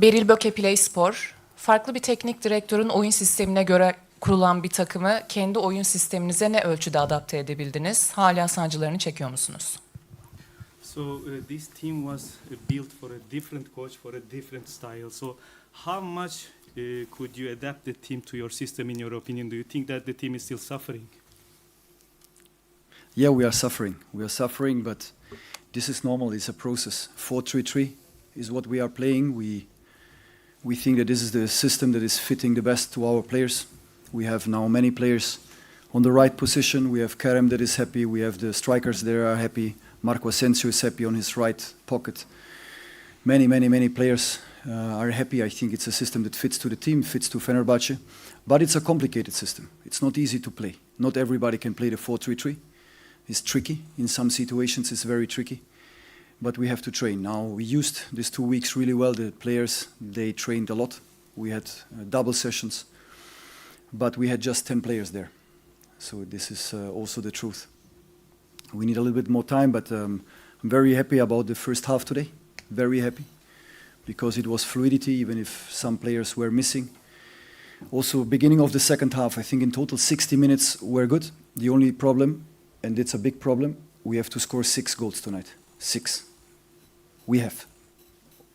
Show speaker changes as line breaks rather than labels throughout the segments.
Beril Böke Play Spor, farklı bir teknik direktörün oyun sistemine göre kurulan bir takımı kendi oyun sisteminize ne ölçüde adapte edebildiniz? Hala sancılarını çekiyor musunuz?
So uh, this team was built for a different coach for a different style. So how much uh, could you adapt the team to your system in your opinion? Do you think that the team is still suffering?
Yeah, we are suffering. We are suffering, but this is normal. It's a process. 4-3-3 is what we are playing. We we think that this is the system that is fitting the best to our players. We have now many players on the right position. We have Kerem that is happy. We have the strikers that are happy. Marco Asensio is happy on his right pocket. Many, many, many players uh, are happy. I think it's a system that fits to the team, fits to Fenerbahce. But it's a complicated system. It's not easy to play. Not everybody can play the 4-3-3. It's tricky. In some situations, it's very tricky. But we have to train. Now, we used these two weeks really well. The players, they trained a lot. We had uh, double sessions. But we had just 10 players there. So this is uh, also the truth. We need a little bit more time, but um, I'm very happy about the first half today. Very happy. Because it was fluidity, even if some players were missing. Also, beginning of the second half, I think in total 60 minutes were good. The only problem, and it's a big problem, we have to score six goals tonight. Six. We have.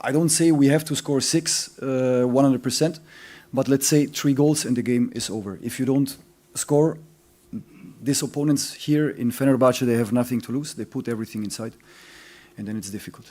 I don't say we have to score six uh, 100%, but let's say three goals and the game is over. If you don't score, these opponents here in Fenerbahce, they have nothing to lose. They put everything inside, and then it's difficult.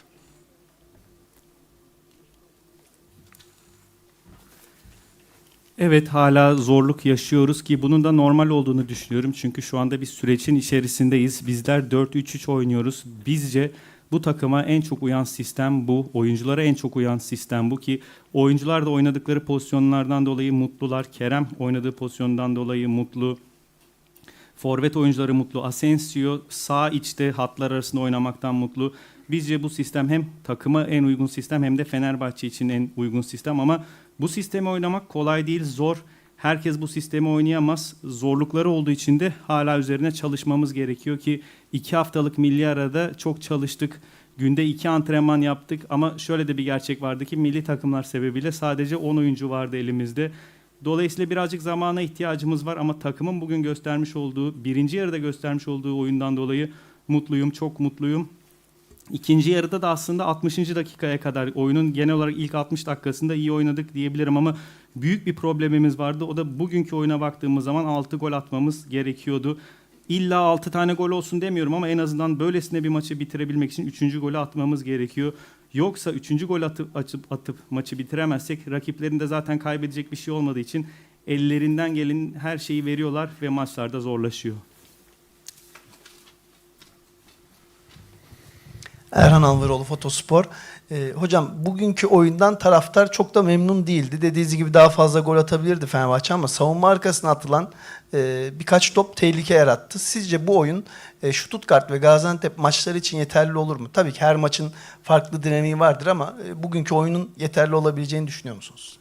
Evet hala zorluk yaşıyoruz ki bunun da normal olduğunu düşünüyorum. Çünkü şu anda bir sürecin içerisindeyiz. Bizler 4-3-3 oynuyoruz. Bizce bu takıma en çok uyan sistem bu. Oyunculara en çok uyan sistem bu ki oyuncular da oynadıkları pozisyonlardan dolayı mutlular. Kerem oynadığı pozisyondan dolayı mutlu. Forvet oyuncuları mutlu. Asensio sağ içte hatlar arasında oynamaktan mutlu. Bizce bu sistem hem takıma en uygun sistem hem de Fenerbahçe için en uygun sistem ama bu sistemi oynamak kolay değil, zor. Herkes bu sistemi oynayamaz. Zorlukları olduğu için de hala üzerine çalışmamız gerekiyor ki iki haftalık milli arada çok çalıştık. Günde iki antrenman yaptık ama şöyle de bir gerçek vardı ki milli takımlar sebebiyle sadece 10 oyuncu vardı elimizde. Dolayısıyla birazcık zamana ihtiyacımız var ama takımın bugün göstermiş olduğu, birinci yarıda göstermiş olduğu oyundan dolayı mutluyum, çok mutluyum. İkinci yarıda da aslında 60. dakikaya kadar oyunun genel olarak ilk 60 dakikasında iyi oynadık diyebilirim ama büyük bir problemimiz vardı. O da bugünkü oyuna baktığımız zaman 6 gol atmamız gerekiyordu. İlla 6 tane gol olsun demiyorum ama en azından böylesine bir maçı bitirebilmek için 3. golü atmamız gerekiyor. Yoksa 3. gol atıp, atıp, atıp maçı bitiremezsek rakiplerin de zaten kaybedecek bir şey olmadığı için ellerinden gelen her şeyi veriyorlar ve maçlarda zorlaşıyor.
Erhan Alvaroğlu Fotospor. Ee, hocam bugünkü oyundan taraftar çok da memnun değildi. Dediğiniz gibi daha fazla gol atabilirdi Fenerbahçe ama savunma arkasına atılan e, birkaç top tehlike yarattı. Sizce bu oyun e, Stuttgart ve Gaziantep maçları için yeterli olur mu? Tabii ki her maçın farklı dinamiği vardır ama e, bugünkü oyunun yeterli olabileceğini düşünüyor musunuz?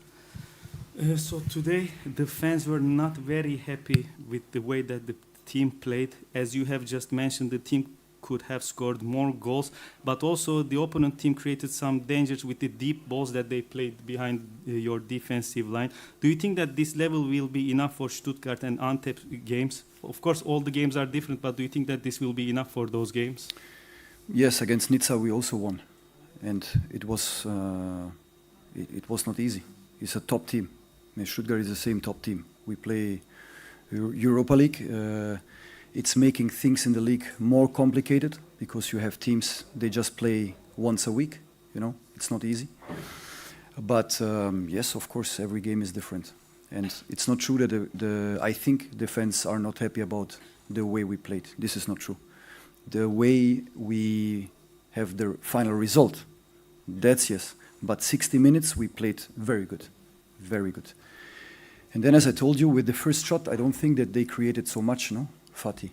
Uh, so today the fans were not very happy with the way that the team played. As you have just mentioned, the team could have scored more goals, but also the opponent team created some dangers with the deep balls that they played behind uh, your defensive line. Do you think that this level will be enough for Stuttgart and Antep games? Of course, all the games are different, but do you think that this will be enough for those games?
Yes, against Nizza we also won, and it was uh, it, it was not easy. It's a top team. I mean, Stuttgart is the same top team. We play Europa League. Uh, it's making things in the league more complicated because you have teams they just play once a week. You know, it's not easy. But um, yes, of course, every game is different, and it's not true that the, the I think the fans are not happy about the way we played. This is not true the way we have the final result. That's yes. But 60 minutes we played very good. Very good. And then, as I told you, with the first shot, I don't think that they created so much, no? Fatih.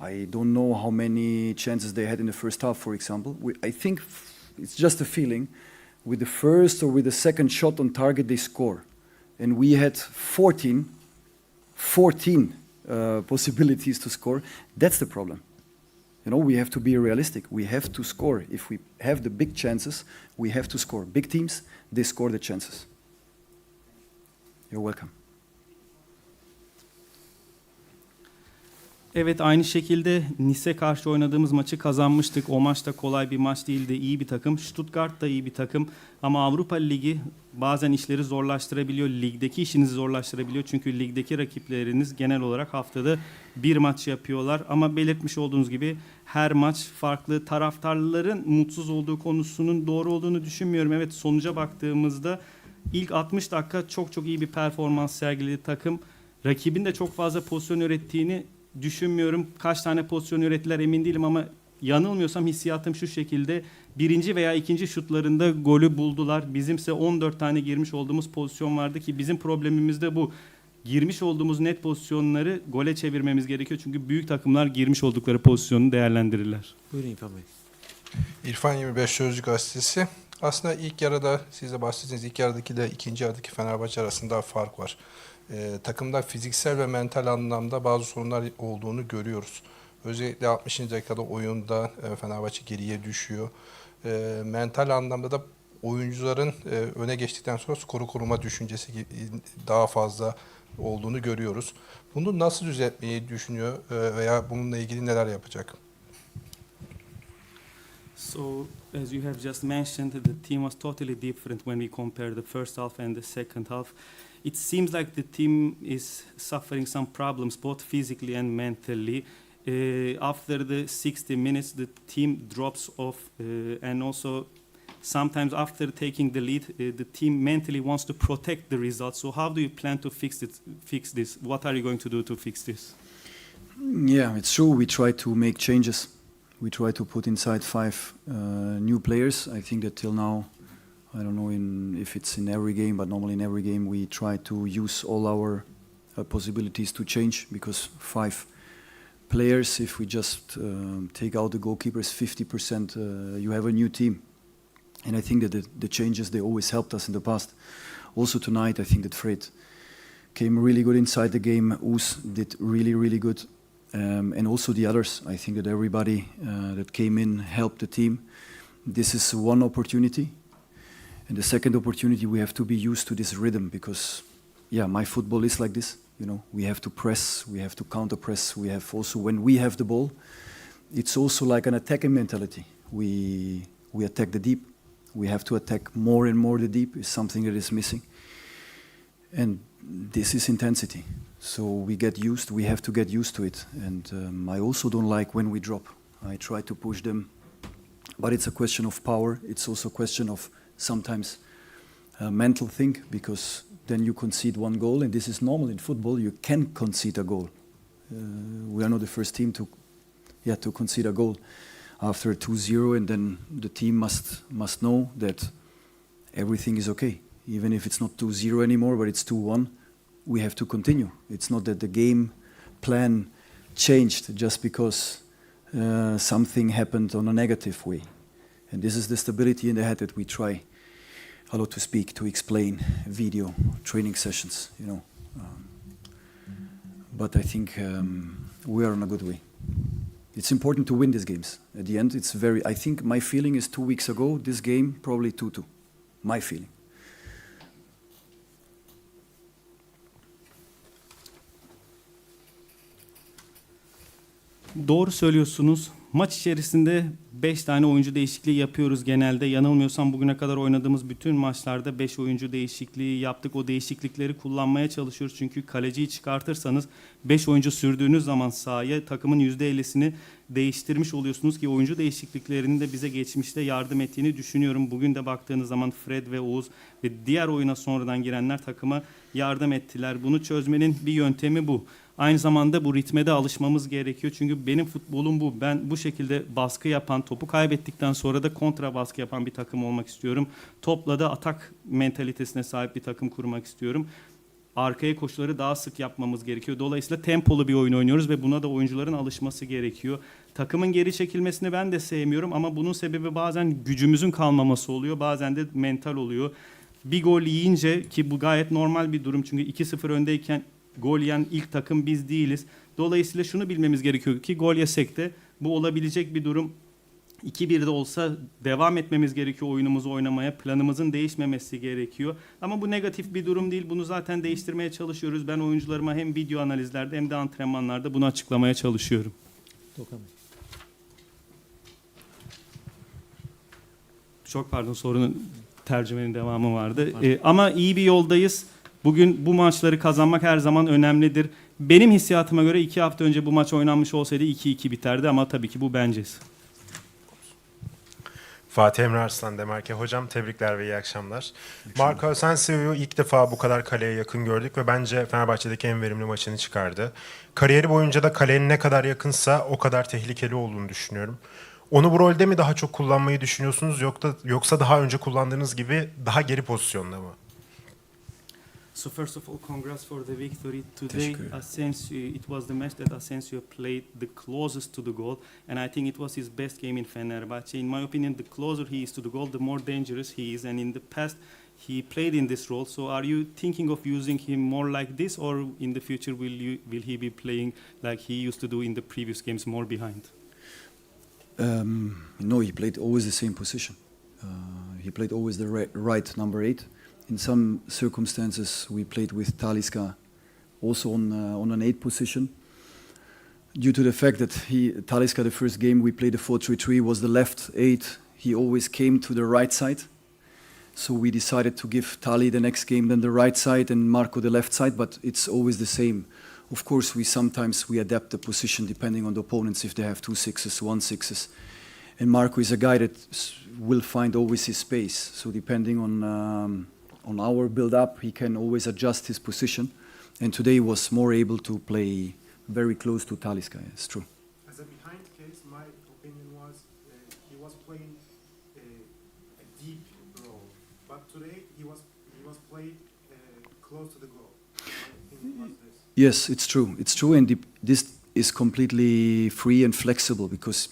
I don't know how many chances they had in the first half, for example. We, I think it's just a feeling. With the first or with the second shot on target, they score. And we had 14, 14 uh, possibilities to score. That's the problem You know, we have to be realistic. We have to score. If we have the big chances, we have to score. Big teams, they score the chances. You're welcome.
Evet aynı şekilde Nice karşı oynadığımız maçı kazanmıştık. O maç da kolay bir maç değildi. İyi bir takım. Stuttgart da iyi bir takım. Ama Avrupa Ligi bazen işleri zorlaştırabiliyor. Ligdeki işinizi zorlaştırabiliyor. Çünkü ligdeki rakipleriniz genel olarak haftada bir maç yapıyorlar. Ama belirtmiş olduğunuz gibi her maç farklı. Taraftarların mutsuz olduğu konusunun doğru olduğunu düşünmüyorum. Evet sonuca baktığımızda ilk 60 dakika çok çok iyi bir performans sergiledi takım. Rakibin de çok fazla pozisyon ürettiğini düşünmüyorum. Kaç tane pozisyon ürettiler emin değilim ama yanılmıyorsam hissiyatım şu şekilde. Birinci veya ikinci şutlarında golü buldular. Bizimse 14 tane girmiş olduğumuz pozisyon vardı ki bizim problemimiz de bu. Girmiş olduğumuz net pozisyonları gole çevirmemiz gerekiyor. Çünkü büyük takımlar girmiş oldukları pozisyonu değerlendirirler.
Buyurun İrfan Bey.
İrfan 25 Sözcü Gazetesi. Aslında ilk yarıda siz de bahsettiğiniz ilk yarıdaki de ikinci yarıdaki Fenerbahçe arasında fark var. Ee, takımda fiziksel ve mental anlamda bazı sorunlar olduğunu görüyoruz. Özellikle 60. dakikada oyunda e, Fenerbahçe geriye düşüyor. Ee, mental anlamda da oyuncuların e, öne geçtikten sonra skoru koruma düşüncesi daha fazla olduğunu görüyoruz. Bunu nasıl düzeltmeyi düşünüyor e, veya bununla ilgili neler yapacak?
So, as you have just mentioned, the team was totally different when we compare the first half and the second half. It seems like the team is suffering some problems, both physically and mentally. Uh, after the 60 minutes, the team drops off, uh, and also sometimes after taking the lead, uh, the team mentally wants to protect the result. So, how do you plan to fix it? Fix this? What are you going to do to fix this?
Yeah, it's true. We try to make changes. We try to put inside five uh, new players. I think that till now, I don't know in, if it's in every game, but normally in every game we try to use all our uh, possibilities to change because five players, if we just um, take out the goalkeepers, 50%, uh, you have a new team. And I think that the, the changes, they always helped us in the past. Also tonight, I think that Fred came really good inside the game. Oos did really, really good. Um, and also the others. I think that everybody uh, that came in helped the team. This is one opportunity. And the second opportunity, we have to be used to this rhythm because, yeah, my football is like this. You know, we have to press, we have to counter press. We have also, when we have the ball, it's also like an attacking mentality. We, we attack the deep. We have to attack more and more the deep, is something that is missing. This is intensity. So we get used, we have to get used to it. And um, I also don't like when we drop. I try to push them. But it's a question of power. It's also a question of sometimes a mental thing because then you concede one goal, and this is normal in football. You can concede a goal. Uh, we are not the first team to, yeah, to concede a goal after a 2-0, and then the team must must know that everything is okay, even if it's not 2-0 anymore, but it's 2-1 we have to continue. It's not that the game plan changed just because uh, something happened on a negative way. And this is the stability in the head that we try a lot to speak, to explain, video, training sessions, you know. Um, but I think um, we are on a good way. It's important to win these games. At the end, it's very. I think my feeling is two weeks ago, this game probably 2 2. My feeling.
Doğru söylüyorsunuz. Maç içerisinde 5 tane oyuncu değişikliği yapıyoruz genelde. Yanılmıyorsam bugüne kadar oynadığımız bütün maçlarda 5 oyuncu değişikliği yaptık. O değişiklikleri kullanmaya çalışıyoruz. Çünkü kaleciyi çıkartırsanız 5 oyuncu sürdüğünüz zaman sahaya takımın %50'sini değiştirmiş oluyorsunuz ki oyuncu değişikliklerinin de bize geçmişte yardım ettiğini düşünüyorum. Bugün de baktığınız zaman Fred ve Oğuz ve diğer oyuna sonradan girenler takıma yardım ettiler. Bunu çözmenin bir yöntemi bu. Aynı zamanda bu ritme de alışmamız gerekiyor. Çünkü benim futbolum bu. Ben bu şekilde baskı yapan, topu kaybettikten sonra da kontra baskı yapan bir takım olmak istiyorum. Topla da atak mentalitesine sahip bir takım kurmak istiyorum. Arkaya koşuları daha sık yapmamız gerekiyor. Dolayısıyla tempolu bir oyun oynuyoruz ve buna da oyuncuların alışması gerekiyor. Takımın geri çekilmesini ben de sevmiyorum ama bunun sebebi bazen gücümüzün kalmaması oluyor. Bazen de mental oluyor. Bir gol yiyince ki bu gayet normal bir durum çünkü 2-0 öndeyken gol yiyen ilk takım biz değiliz. Dolayısıyla şunu bilmemiz gerekiyor ki gol yesek de Bu olabilecek bir durum. 2-1'de olsa devam etmemiz gerekiyor oyunumuzu oynamaya. Planımızın değişmemesi gerekiyor. Ama bu negatif bir durum değil. Bunu zaten değiştirmeye çalışıyoruz. Ben oyuncularıma hem video analizlerde hem de antrenmanlarda bunu açıklamaya çalışıyorum. Çok pardon sorunun tercümenin devamı vardı. Ee, ama iyi bir yoldayız. Bugün bu maçları kazanmak her zaman önemlidir. Benim hissiyatıma göre iki hafta önce bu maç oynanmış olsaydı 2-2 biterdi ama tabii ki bu bencesi.
Fatih Emre Arslan Demerke hocam tebrikler ve iyi akşamlar. Marco Asensio'yu ilk defa bu kadar kaleye yakın gördük ve bence Fenerbahçe'deki en verimli maçını çıkardı. Kariyeri boyunca da kaleye ne kadar yakınsa o kadar tehlikeli olduğunu düşünüyorum. Onu bu rolde mi daha çok kullanmayı düşünüyorsunuz yoksa yoksa daha önce kullandığınız gibi daha geri pozisyonda mı?
So first of all, congrats for the victory today.
Teşekkür.
Asensio, it was the match that Asensio played the closest to the goal, and I think it was his best game in Fenerbahçe. In my opinion, the closer he is to the goal, the more dangerous he is. And in the past, he played in this role. So are you thinking of using him more like this, or in the future will you will he be playing like he used to do in the previous games, more behind?
Um, no, he played always the same position. Uh, he played always the ri- right number eight. In some circumstances, we played with Taliska also on uh, on an eight position. Due to the fact that he Taliska, the first game we played the 4-3-3 was the left eight. He always came to the right side. So we decided to give Tali the next game then the right side and Marco the left side, but it's always the same. Of course, we sometimes we adapt the position depending on the opponents if they have two sixes, one sixes. And Marco is a guy that will find always his space. So depending on um, on our build up, he can always adjust his position. And today he was more able to play very close to Taliska. It's true.
As a behind case, my opinion was uh, he was playing uh, a deep role, but today he was he was playing uh, close to the goal.
Yes, it's true. It's true, and the- this is completely free and flexible because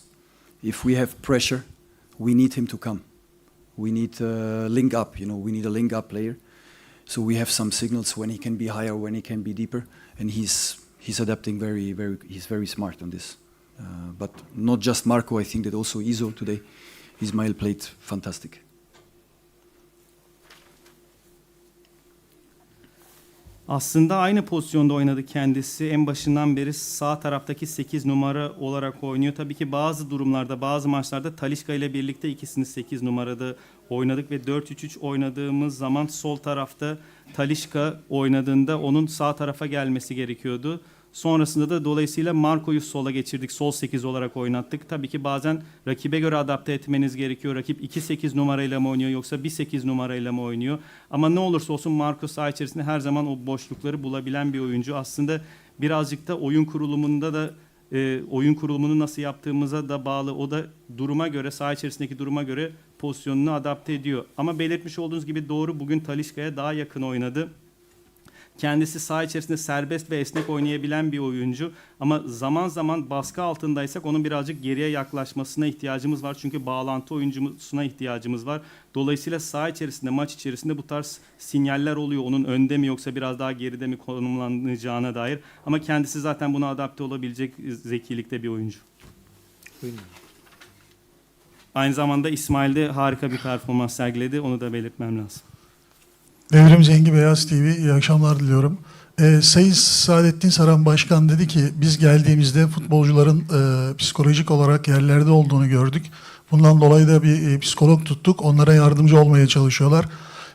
if we have pressure, we need him to come. We need a link up. You know, we need a link up player. So we have some signals when he can be higher, when he can be deeper, and he's he's adapting very, very. He's very smart on this. Uh, but not just Marco. I think that also Iso today, Ismail played fantastic.
Aslında aynı pozisyonda oynadı kendisi. En başından beri sağ taraftaki 8 numara olarak oynuyor. Tabii ki bazı durumlarda, bazı maçlarda Talişka ile birlikte ikisini 8 numarada oynadık ve 4-3-3 oynadığımız zaman sol tarafta Talişka oynadığında onun sağ tarafa gelmesi gerekiyordu. Sonrasında da dolayısıyla Marco'yu sola geçirdik. Sol 8 olarak oynattık. Tabii ki bazen rakibe göre adapte etmeniz gerekiyor. Rakip 2-8 numarayla mı oynuyor yoksa 1-8 numarayla mı oynuyor? Ama ne olursa olsun Marco saha içerisinde her zaman o boşlukları bulabilen bir oyuncu. Aslında birazcık da oyun kurulumunda da e, oyun kurulumunu nasıl yaptığımıza da bağlı. O da duruma göre, saha içerisindeki duruma göre pozisyonunu adapte ediyor. Ama belirtmiş olduğunuz gibi doğru bugün Talişka'ya daha yakın oynadı. Kendisi saha içerisinde serbest ve esnek oynayabilen bir oyuncu. Ama zaman zaman baskı altındaysak onun birazcık geriye yaklaşmasına ihtiyacımız var. Çünkü bağlantı oyuncusuna ihtiyacımız var. Dolayısıyla saha içerisinde, maç içerisinde bu tarz sinyaller oluyor. Onun önde mi yoksa biraz daha geride mi konumlanacağına dair. Ama kendisi zaten buna adapte olabilecek zekilikte bir oyuncu. Aynı zamanda İsmail de harika bir performans sergiledi. Onu da belirtmem lazım.
Devrim Zengi Beyaz TV, iyi akşamlar diliyorum. Ee, Sayın Saadettin Saran Başkan dedi ki biz geldiğimizde futbolcuların e, psikolojik olarak yerlerde olduğunu gördük. Bundan dolayı da bir e, psikolog tuttuk. Onlara yardımcı olmaya çalışıyorlar.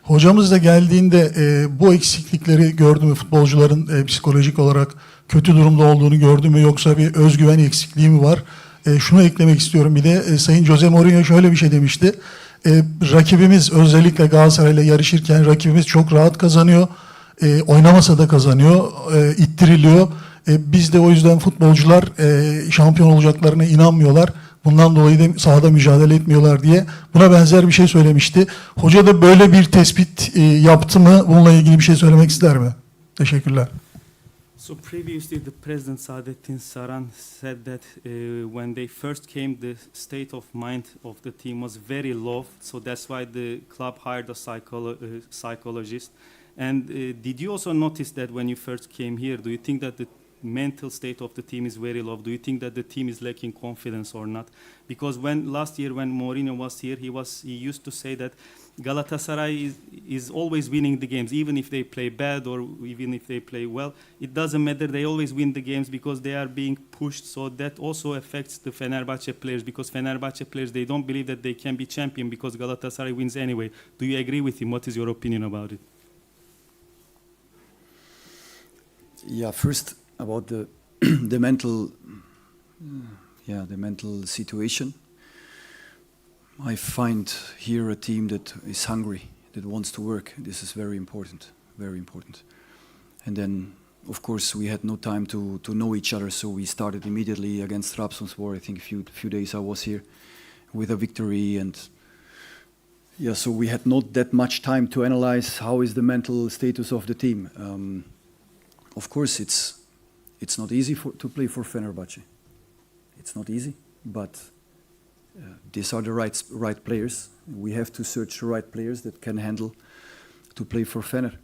Hocamız da geldiğinde e, bu eksiklikleri gördü mü? Futbolcuların e, psikolojik olarak kötü durumda olduğunu gördü mü? Yoksa bir özgüven eksikliği mi var? E, şunu eklemek istiyorum bir de e, Sayın Jose Mourinho şöyle bir şey demişti. E, rakibimiz özellikle Galatasaray'la yarışırken rakibimiz çok rahat kazanıyor. E, oynamasa da kazanıyor, e, ittiriliyor. E, biz de o yüzden futbolcular e, şampiyon olacaklarına inanmıyorlar. Bundan dolayı da sahada mücadele etmiyorlar diye buna benzer bir şey söylemişti. Hoca da böyle bir tespit e, yaptı mı? Bununla ilgili bir şey söylemek ister mi? Teşekkürler.
So previously, the president Saadettin Saran said that uh, when they first came, the state of mind of the team was very low. So that's why the club hired a psycholo- uh, psychologist. And uh, did you also notice that when you first came here? Do you think that the mental state of the team is very low? Do you think that the team is lacking confidence or not? Because when last year when Mourinho was here, he was he used to say that Galatasaray is, is always winning the games, even if they play bad or even if they play well. It doesn't matter. They always win the games because they are being pushed. So that also affects the Fenerbahce players because Fenerbahce players they don't believe that they can be champion because Galatasaray wins anyway. Do you agree with him? What is your opinion about it?
Yeah, first about the the mental, yeah, the mental situation. I find here a team that is hungry, that wants to work. This is very important, very important. And then, of course, we had no time to, to know each other, so we started immediately against Trabzonspor. I think a few few days I was here with a victory, and yeah, so we had not that much time to analyze how is the mental status of the team. Um, of course, it's it's not easy for, to play for Fenerbahce. It's not easy, but these are the right right players. We have to search the right players that can handle to play for Fener,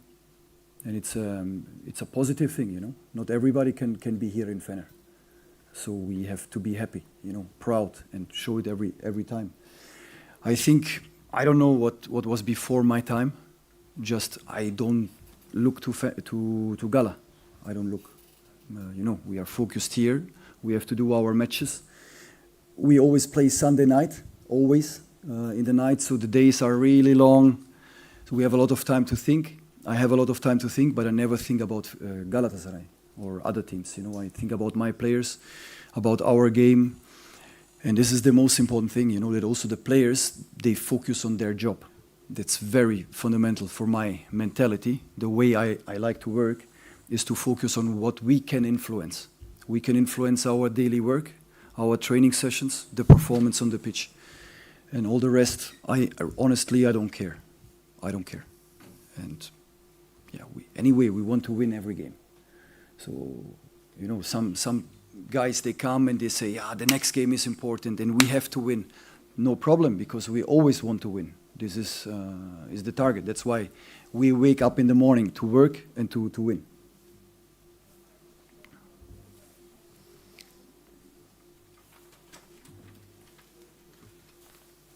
and it's um, it's a positive thing, you know. Not everybody can can be here in Fener, so we have to be happy, you know, proud, and show it every every time. I think I don't know what what was before my time. Just I don't look to to to Gala. I don't look. Uh, you know, we are focused here. We have to do our matches. We always play Sunday night, always uh, in the night, so the days are really long. So we have a lot of time to think. I have a lot of time to think, but I never think about uh, Galatasaray or other teams. You know, I think about my players, about our game, and this is the most important thing. You know, that also the players they focus on their job. That's very fundamental for my mentality. The way I, I like to work is to focus on what we can influence. We can influence our daily work, our training sessions, the performance on the pitch, and all the rest. I honestly I don't care. I don't care, and yeah. We, anyway, we want to win every game. So you know, some some guys they come and they say, yeah, the next game is important and we have to win. No problem because we always want to win. This is uh, is the target. That's why we wake up in the morning to work and to to win.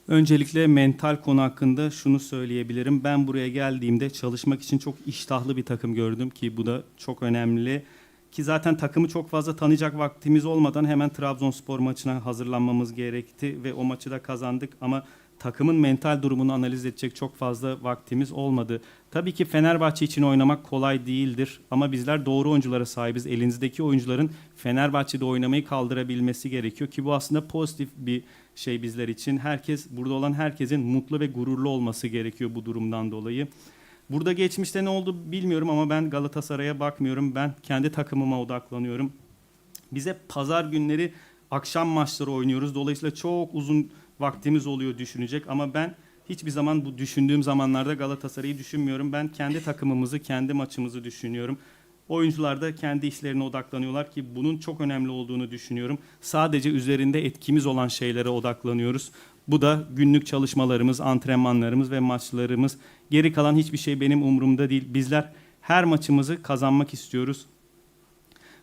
Öncelikle mental konu hakkında şunu söyleyebilirim. Ben buraya geldiğimde çalışmak için çok iştahlı bir takım gördüm ki bu da çok önemli. Ki zaten takımı çok fazla tanıyacak vaktimiz olmadan hemen Trabzonspor maçına hazırlanmamız gerekti ve o maçı da kazandık ama takımın mental durumunu analiz edecek çok fazla vaktimiz olmadı. Tabii ki Fenerbahçe için oynamak kolay değildir ama bizler doğru oyunculara sahibiz. Elinizdeki oyuncuların Fenerbahçe'de oynamayı kaldırabilmesi gerekiyor ki bu aslında pozitif bir şey bizler için. Herkes burada olan herkesin mutlu ve gururlu olması gerekiyor bu durumdan dolayı. Burada geçmişte ne oldu bilmiyorum ama ben Galatasaray'a bakmıyorum. Ben kendi takımıma odaklanıyorum. Biz hep pazar günleri akşam maçları oynuyoruz. Dolayısıyla çok uzun vaktimiz oluyor düşünecek ama ben hiçbir zaman bu düşündüğüm zamanlarda Galatasaray'ı düşünmüyorum. Ben kendi takımımızı, kendi maçımızı düşünüyorum. Oyuncular da kendi işlerine odaklanıyorlar ki bunun çok önemli olduğunu düşünüyorum. Sadece üzerinde etkimiz olan şeylere odaklanıyoruz. Bu da günlük çalışmalarımız, antrenmanlarımız ve maçlarımız. Geri kalan hiçbir şey benim umurumda değil. Bizler her maçımızı kazanmak istiyoruz.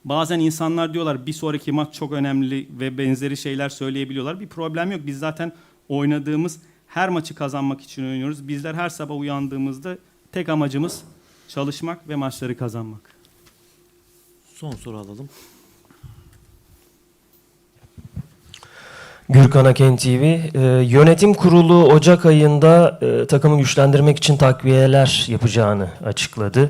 Bazen insanlar diyorlar bir sonraki maç çok önemli ve benzeri şeyler söyleyebiliyorlar. Bir problem yok. Biz zaten oynadığımız her maçı kazanmak için oynuyoruz. Bizler her sabah uyandığımızda tek amacımız çalışmak ve maçları kazanmak.
Son soru alalım.
Gürkan Aken TV. Ee, yönetim kurulu Ocak ayında e, takımı güçlendirmek için takviyeler yapacağını açıkladı.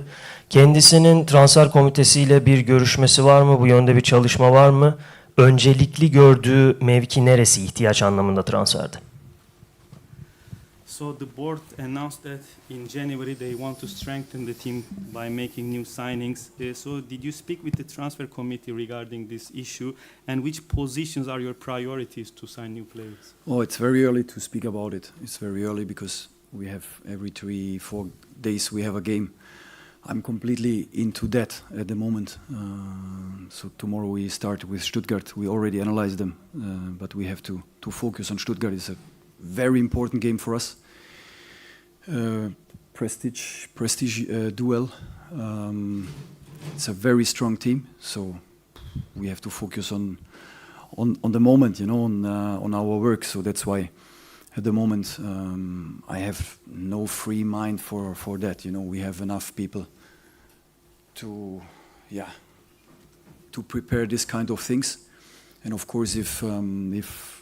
Kendisinin transfer komitesiyle bir görüşmesi var mı? Bu yönde bir çalışma var mı? Öncelikli gördüğü mevki neresi ihtiyaç anlamında transferde?
So the board announced that in January they want to strengthen the team by making new signings. Uh, so did you speak with the transfer committee regarding this issue and which positions are your priorities to sign new players?
Oh, it's very early to speak about it. It's very early because we have every three, four days we have a game. I'm completely into that at the moment. Uh, so tomorrow we start with Stuttgart. We already analyzed them, uh, but we have to to focus on Stuttgart. It's a very important game for us. Uh, prestige, prestige uh, duel. Um, it's a very strong team. So we have to focus on on, on the moment, you know, on uh, on our work. So that's why at the moment um, I have no free mind for for that. You know, we have enough people to yeah to prepare this kind of things. And of course, if um, if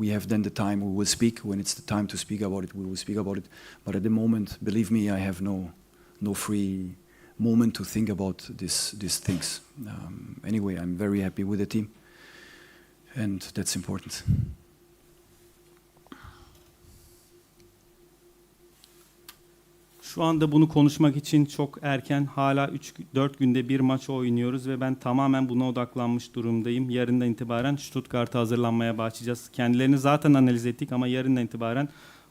we have then the time, we will speak. When it's the time to speak about it, we will speak about it. But at the moment, believe me, I have no no free moment to think about this these things. Um, anyway, I'm very happy with the team, and that's important.
Şu anda bunu konuşmak için çok erken. Hala 3-4 günde bir maç oynuyoruz ve ben tamamen buna odaklanmış durumdayım. Yarından itibaren Stuttgart'a hazırlanmaya başlayacağız. Kendilerini zaten analiz ettik ama yarından itibaren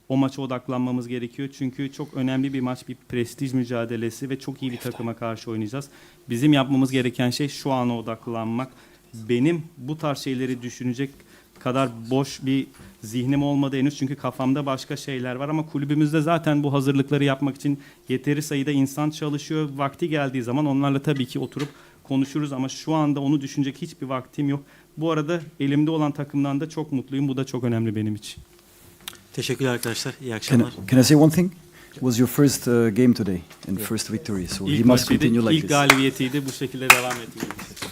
o maça odaklanmamız gerekiyor. Çünkü çok önemli bir maç, bir prestij mücadelesi ve çok iyi bir takıma karşı oynayacağız. Bizim yapmamız gereken şey şu ana odaklanmak. Benim bu tarz şeyleri düşünecek kadar boş bir zihnim olmadı henüz çünkü kafamda başka şeyler var ama kulübümüzde zaten bu hazırlıkları yapmak için yeteri sayıda insan çalışıyor. Vakti geldiği zaman onlarla tabii ki oturup konuşuruz ama şu anda onu düşünecek hiçbir vaktim yok. Bu arada elimde olan takımdan da çok mutluyum. Bu da çok önemli benim için.
Teşekkürler arkadaşlar. İyi
Can,
akşamlar.
can I say one thing? It was your first uh, game today and first victory, so he
İlk
must
maçıydı,
continue like
ilk
this.
galibiyetiydi. Bu şekilde devam etmeliyiz.